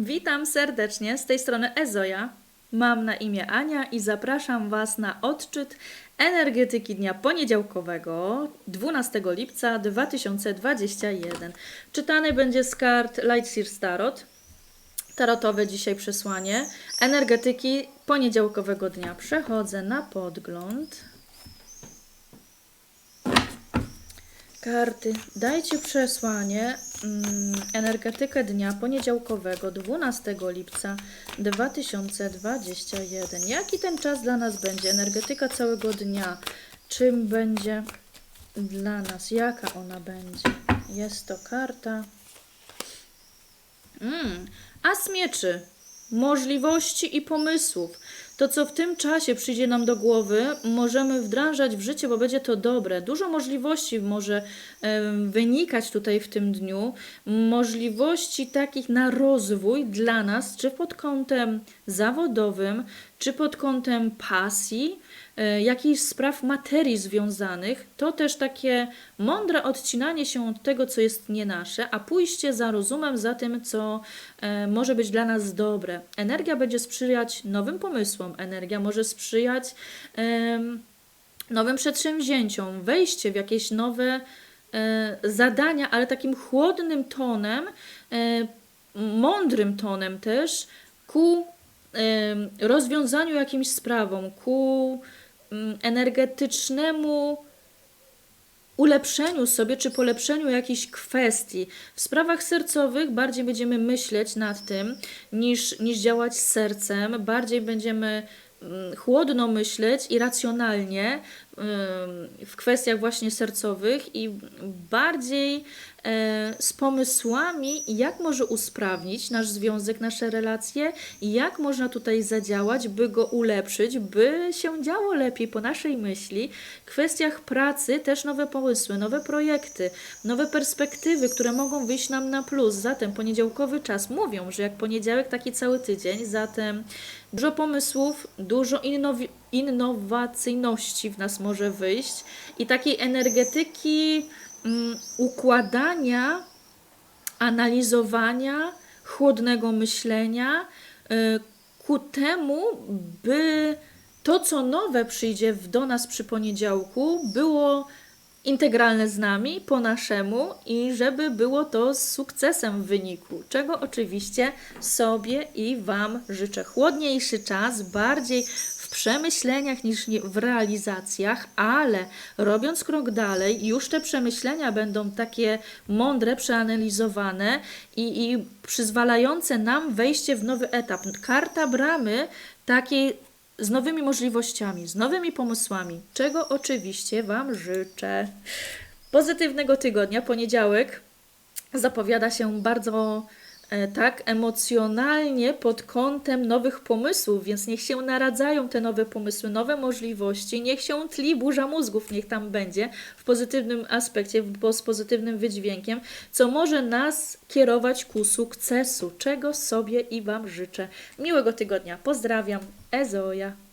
Witam serdecznie z tej strony Ezoja. Mam na imię Ania i zapraszam Was na odczyt energetyki dnia poniedziałkowego 12 lipca 2021. Czytany będzie z kart Lightseer Tarot. Tarotowe dzisiaj przesłanie energetyki poniedziałkowego dnia. Przechodzę na podgląd. Karty, dajcie przesłanie energetykę dnia poniedziałkowego 12 lipca 2021. Jaki ten czas dla nas będzie? Energetyka całego dnia. Czym będzie dla nas? Jaka ona będzie? Jest to karta. Mm, as mieczy. Możliwości i pomysłów. To, co w tym czasie przyjdzie nam do głowy, możemy wdrażać w życie, bo będzie to dobre. Dużo możliwości może wynikać tutaj w tym dniu. Możliwości takich na rozwój dla nas, czy pod kątem zawodowym, czy pod kątem pasji, e, jakichś spraw materii związanych. To też takie mądre odcinanie się od tego, co jest nie nasze, a pójście za rozumem, za tym, co e, może być dla nas dobre. Energia będzie sprzyjać nowym pomysłom, energia może sprzyjać nowym przedsięwzięciom, wejście w jakieś nowe e, zadania, ale takim chłodnym tonem, e, mądrym tonem też, ku rozwiązaniu jakimś sprawom, ku mm, energetycznemu ulepszeniu sobie czy polepszeniu jakichś kwestii. W sprawach sercowych bardziej będziemy myśleć nad tym niż, niż działać sercem, bardziej będziemy mm, chłodno myśleć i racjonalnie w kwestiach właśnie sercowych i bardziej e, z pomysłami, jak może usprawnić nasz związek, nasze relacje, jak można tutaj zadziałać, by go ulepszyć, by się działo lepiej po naszej myśli. W kwestiach pracy też nowe pomysły, nowe projekty, nowe perspektywy, które mogą wyjść nam na plus. Zatem poniedziałkowy czas mówią, że jak poniedziałek, taki cały tydzień, zatem dużo pomysłów, dużo innowi- innowacyjności w nas może wyjść i takiej energetyki mm, układania, analizowania, chłodnego myślenia y, ku temu, by to, co nowe przyjdzie do nas przy poniedziałku, było integralne z nami, po naszemu i żeby było to z sukcesem w wyniku, czego oczywiście sobie i Wam życzę. Chłodniejszy czas, bardziej przemyśleniach niż w realizacjach, ale robiąc krok dalej, już te przemyślenia będą takie mądre, przeanalizowane i, i przyzwalające nam wejście w nowy etap. Karta bramy takiej z nowymi możliwościami, z nowymi pomysłami, czego oczywiście Wam życzę. Pozytywnego tygodnia, poniedziałek zapowiada się bardzo tak emocjonalnie pod kątem nowych pomysłów, więc niech się naradzają te nowe pomysły, nowe możliwości, niech się tli burza mózgów, niech tam będzie w pozytywnym aspekcie, bo z pozytywnym wydźwiękiem, co może nas kierować ku sukcesu, czego sobie i Wam życzę. Miłego tygodnia, pozdrawiam, Ezoja.